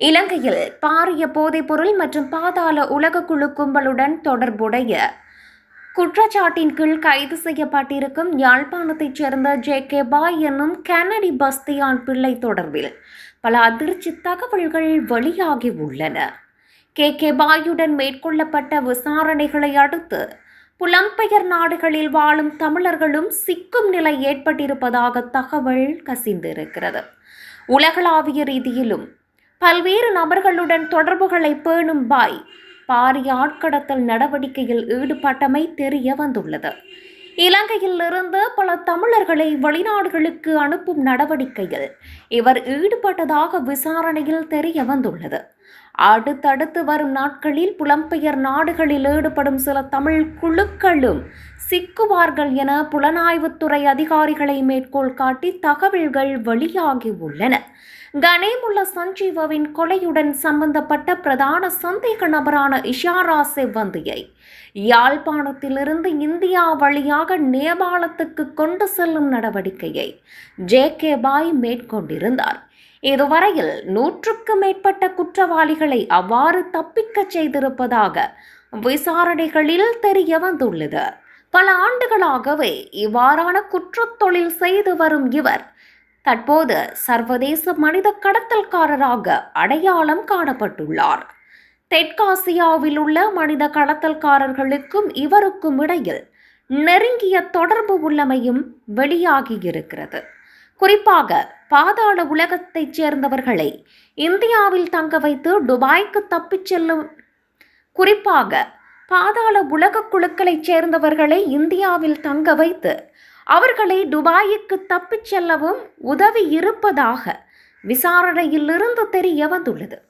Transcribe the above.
இலங்கையில் பாரிய போதைப்பொருள் மற்றும் பாதாள உலக குழு கும்பலுடன் தொடர்புடைய குற்றச்சாட்டின் கீழ் கைது செய்யப்பட்டிருக்கும் யாழ்ப்பாணத்தைச் சேர்ந்த ஜே கே பாய் என்னும் கனடி பஸ்தியான் பிள்ளை தொடர்பில் பல அதிர்ச்சி தகவல்கள் வெளியாகி உள்ளன. கே கே பாயுடன் மேற்கொள்ளப்பட்ட விசாரணைகளை அடுத்து புலம்பெயர் நாடுகளில் வாழும் தமிழர்களும் சிக்கும் நிலை ஏற்பட்டிருப்பதாக தகவல் கசிந்திருக்கிறது. உலகளாவிய ரீதியிலும் பல்வேறு நபர்களுடன் தொடர்புகளை பேணும் பாய். பாரிய ஆட்கடத்தல் நடவடிக்கையில் ஈடுபட்டமை தெரிய வந்துள்ளது. இலங்கையில் இருந்து பல தமிழர்களை வெளிநாடுகளுக்கு அனுப்பும் நடவடிக்கையில் இவர் ஈடுபட்டதாக விசாரணையில் தெரிய வந்துள்ளது. அடுத்தடுத்து வரும் நாட்களில் புலம்பெயர் நாடுகளில் ஈடுபடும் சில தமிழ் குழுக்களும் சிக்குவார்கள் என புலனாய்வுத்துறை அதிகாரிகளை மேற்கோள் காட்டி தகவல்கள் வெளியாகியுள்ளன உள்ளன. சஞ்சீவவின் கொலையுடன் சம்பந்தப்பட்ட பிரதான சந்தேக நபரான இஷாரா செவ்வந்தியை யாழ்ப்பாணத்திலிருந்து இந்தியா வழியாக நேபாளத்துக்கு கொண்டு செல்லும் நடவடிக்கையை ஜே கே பாய் மேற்கொண்டிருந்தார். இதுவரையில் நூற்றுக்கு மேற்பட்ட குற்றவாளிகளை அவ்வாறு தப்பிக்கச் செய்திருப்பதாக விசாரணைகளில் தெரிய வந்துள்ளது பல ஆண்டுகளாகவே இவ்வாறான குற்றத்தொழில் செய்து வரும் இவர் தற்போது சர்வதேச மனித கடத்தல்காரராக அடையாளம் காணப்பட்டுள்ளார். தெற்காசியாவில் உள்ள மனித கடத்தல்காரர்களுக்கும் இவருக்கும் இடையில் நெருங்கிய தொடர்பு உள்ளமையும் வெளியாகியிருக்கிறது. குறிப்பாக பாதாள உலகத்தைச் சேர்ந்தவர்களை இந்தியாவில் தங்க வைத்து துபாய்க்கு தப்பிச் செல்லும் குறிப்பாக பாதாள உலக குழுக்களைச் சேர்ந்தவர்களை இந்தியாவில் தங்க வைத்து அவர்களை துபாய்க்கு தப்பிச் செல்லவும் உதவி இருப்பதாக விசாரணையிலிருந்து தெரிய வந்துள்ளது